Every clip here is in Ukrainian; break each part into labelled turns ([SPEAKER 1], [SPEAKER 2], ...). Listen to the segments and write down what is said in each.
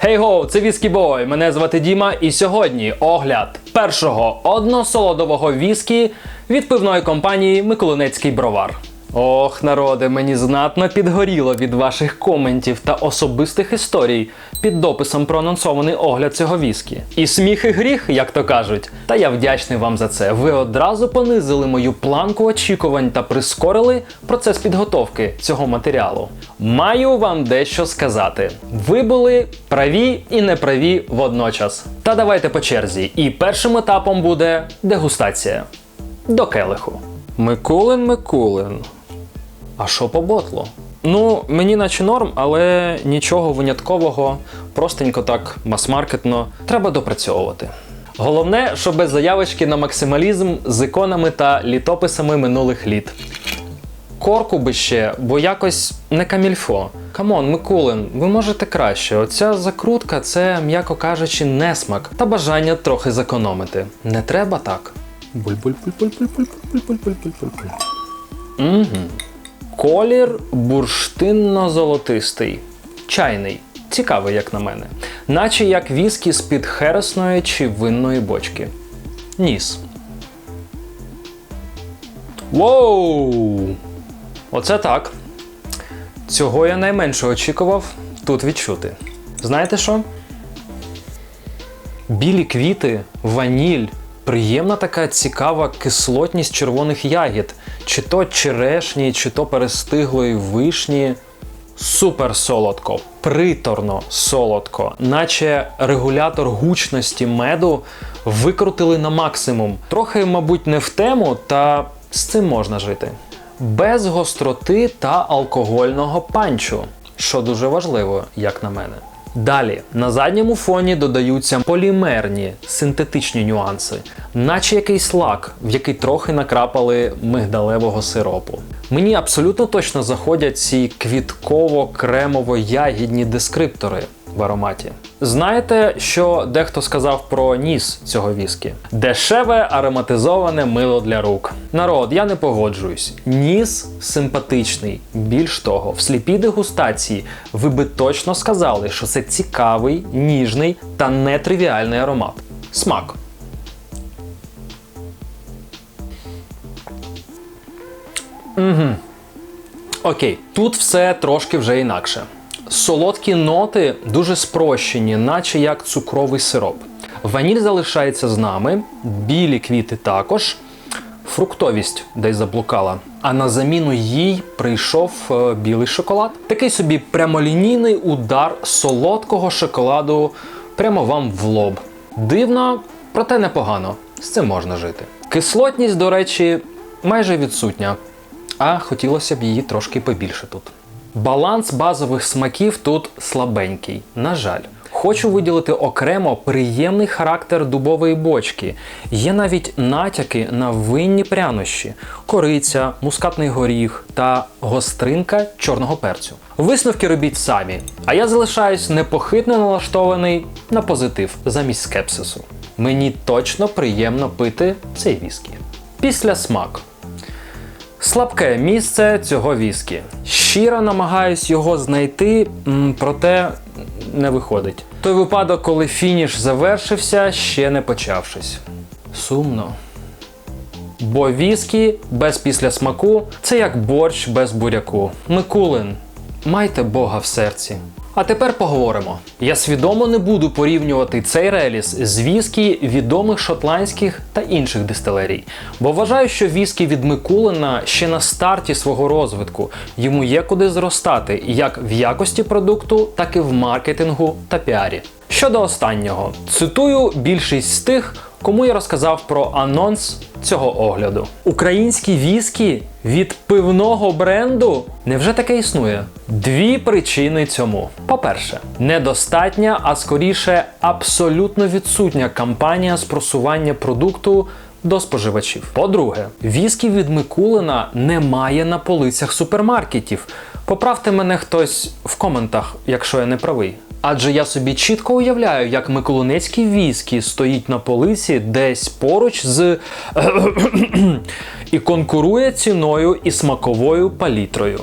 [SPEAKER 1] Хей-гоу, це Віскі Бой. Мене звати Діма, і сьогодні огляд першого односолодового віскі від пивної компанії Миколинецький бровар. Ох, народе, мені знатно підгоріло від ваших коментів та особистих історій під дописом про анонсований огляд цього віскі. І сміх і гріх, як то кажуть. Та я вдячний вам за це. Ви одразу понизили мою планку очікувань та прискорили процес підготовки цього матеріалу. Маю вам дещо сказати. Ви були праві і неправі водночас. Та давайте по черзі. І першим етапом буде дегустація. До келиху. Микулин Микулин. А що по ботлу? Ну, мені наче норм, але нічого виняткового, простенько так, мас-маркетно, треба допрацьовувати. Головне, що без заявочки на максималізм з іконами та літописами минулих літ. Корку би ще, бо якось не камільфо. Камон, Микулин, ви можете краще. Оця закрутка це, м'яко кажучи, несмак та бажання трохи зекономити. Не треба так. Буль-буль-буль-буль-буль-буль-буль-буль-буль-буль. Угу. Колір бурштинно-золотистий. Чайний. Цікавий, як на мене. Наче як віскі з-під хересної чи винної бочки. Ніс. Воу! Оце так. Цього я найменше очікував тут відчути. Знаєте що? Білі квіти, ваніль, приємна така цікава кислотність червоних ягід, чи то черешні, чи то перестиглої вишні. Супер солодко, приторно солодко, наче регулятор гучності меду викрутили на максимум. Трохи, мабуть, не в тему, та з цим можна жити. Без гостроти та алкогольного панчу, що дуже важливо, як на мене. Далі на задньому фоні додаються полімерні синтетичні нюанси, наче якийсь лак, в який трохи накрапали мигдалевого сиропу. Мені абсолютно точно заходять ці квітково-кремово-ягідні дескриптори в ароматі. Знаєте, що дехто сказав про ніс цього віскі? Дешеве ароматизоване мило для рук. Народ, я не погоджуюсь. Ніс симпатичний. Більш того, в сліпій дегустації ви би точно сказали, що це цікавий, ніжний та нетривіальний аромат. Смак. Угу. Окей, тут все трошки вже інакше. Солодкі ноти дуже спрощені, наче як цукровий сироп. Ваніль залишається з нами, білі квіти також. Фруктовість десь заблукала. А на заміну їй прийшов е, білий шоколад. Такий собі прямолінійний удар солодкого шоколаду прямо вам в лоб. Дивно, проте непогано. З цим можна жити. Кислотність, до речі, майже відсутня, а хотілося б її трошки побільше тут. Баланс базових смаків тут слабенький, на жаль. Хочу виділити окремо приємний характер дубової бочки. Є навіть натяки на винні прянощі, кориця, мускатний горіх та гостринка чорного перцю. Висновки робіть самі, а я залишаюсь непохитно налаштований на позитив замість скепсису. Мені точно приємно пити цей віскі. Після смак. Слабке місце цього віскі. Щиро намагаюсь його знайти, проте не виходить. Той випадок, коли фініш завершився, ще не почавшись. Сумно. Бо віскі без післясмаку це як борщ без буряку. Микулин, майте Бога в серці. А тепер поговоримо. Я свідомо не буду порівнювати цей реліс з віскі відомих шотландських та інших дистилерій, бо вважаю, що віскі від Микулина ще на старті свого розвитку. Йому є куди зростати як в якості продукту, так і в маркетингу та піарі. Щодо останнього, цитую більшість з тих, кому я розказав про анонс цього огляду. Українські віскі від пивного бренду невже таке існує? Дві причини цьому. По-перше, недостатня, а скоріше абсолютно відсутня кампанія з просування продукту до споживачів. По-друге, віскі від Микулина немає на полицях супермаркетів. Поправте мене хтось в коментах, якщо я не правий. Адже я собі чітко уявляю, як Миколинецький віскі стоїть на полиці десь поруч з і конкурує ціною і смаковою палітрою.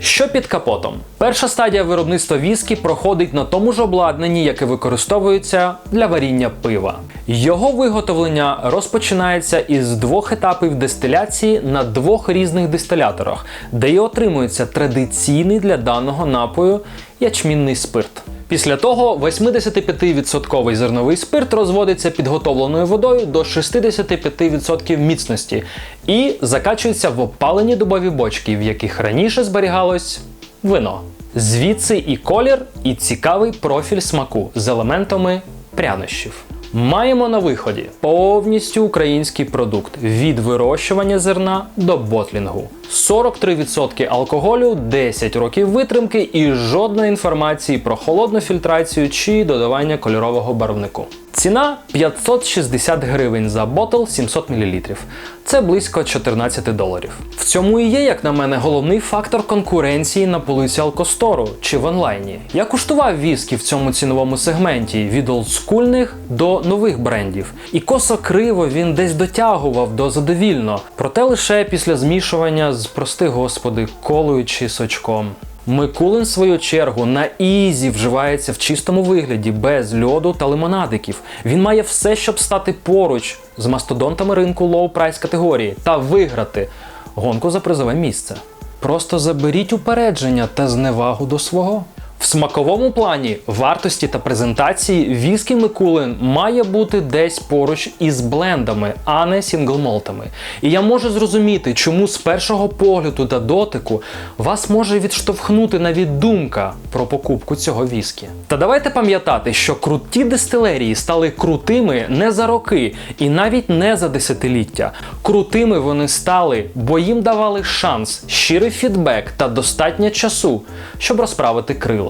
[SPEAKER 1] Що під капотом? Перша стадія виробництва віскі проходить на тому ж обладнанні, яке використовується для варіння пива. Його виготовлення розпочинається із двох етапів дистиляції на двох різних дистиляторах, де й отримується традиційний для даного напою ячмінний спирт. Після того 85% зерновий спирт розводиться підготовленою водою до 65% міцності і закачується в опалені дубові бочки, в яких раніше зберігалось вино. Звідси і колір, і цікавий профіль смаку з елементами прянощів. Маємо на виході повністю український продукт від вирощування зерна до ботлінгу. 43% алкоголю, 10 років витримки і жодної інформації про холодну фільтрацію чи додавання кольорового барвнику. Ціна 560 гривень за ботл 700 мл. Це близько 14 доларів. В цьому і є, як на мене, головний фактор конкуренції на полиці Алкостору чи в онлайні. Я куштував віскі в цьому ціновому сегменті від олдскульних до нових брендів. І косо криво він десь дотягував до задовільно, проте лише після змішування прости господи колою чи сочком. Микулин, в свою чергу, на ізі вживається в чистому вигляді, без льоду та лимонадиків. Він має все, щоб стати поруч з мастодонтами ринку лоу-прайс категорії та виграти гонку за призове місце. Просто заберіть упередження та зневагу до свого. В смаковому плані вартості та презентації віскі Микулин має бути десь поруч із блендами, а не сінглмолтами. І я можу зрозуміти, чому з першого погляду та дотику вас може відштовхнути навіть думка про покупку цього віскі. Та давайте пам'ятати, що круті дистилерії стали крутими не за роки і навіть не за десятиліття. Крутими вони стали, бо їм давали шанс, щирий фідбек та достатньо часу, щоб розправити крила.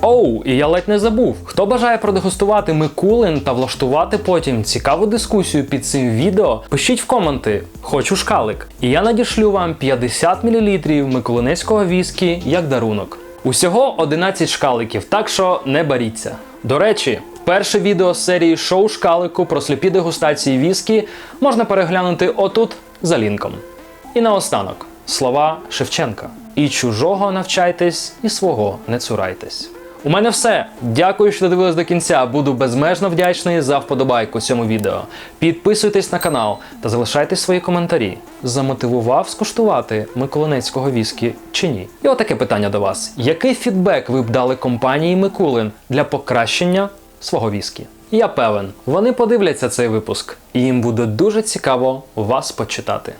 [SPEAKER 1] Оу, і я ледь не забув. Хто бажає продегустувати Микулин та влаштувати потім цікаву дискусію під цим відео, пишіть в коменти, хочу шкалик. І я надішлю вам 50 мл миколинецького віскі як дарунок. Усього 11 шкаликів, так що не баріться. До речі, перше відео з серії шоу шкалику про сліпі дегустації віскі можна переглянути отут за лінком. І наостанок слова Шевченка. І чужого навчайтесь, і свого не цурайтесь. У мене все. Дякую, що додивились до кінця. Буду безмежно вдячний за вподобайку цьому відео. Підписуйтесь на канал та залишайте свої коментарі. Замотивував скуштувати Миколинецького віскі чи ні? І отаке питання до вас: який фідбек ви б дали компанії Микулин для покращення свого віскі? Я певен, вони подивляться цей випуск, і їм буде дуже цікаво вас почитати.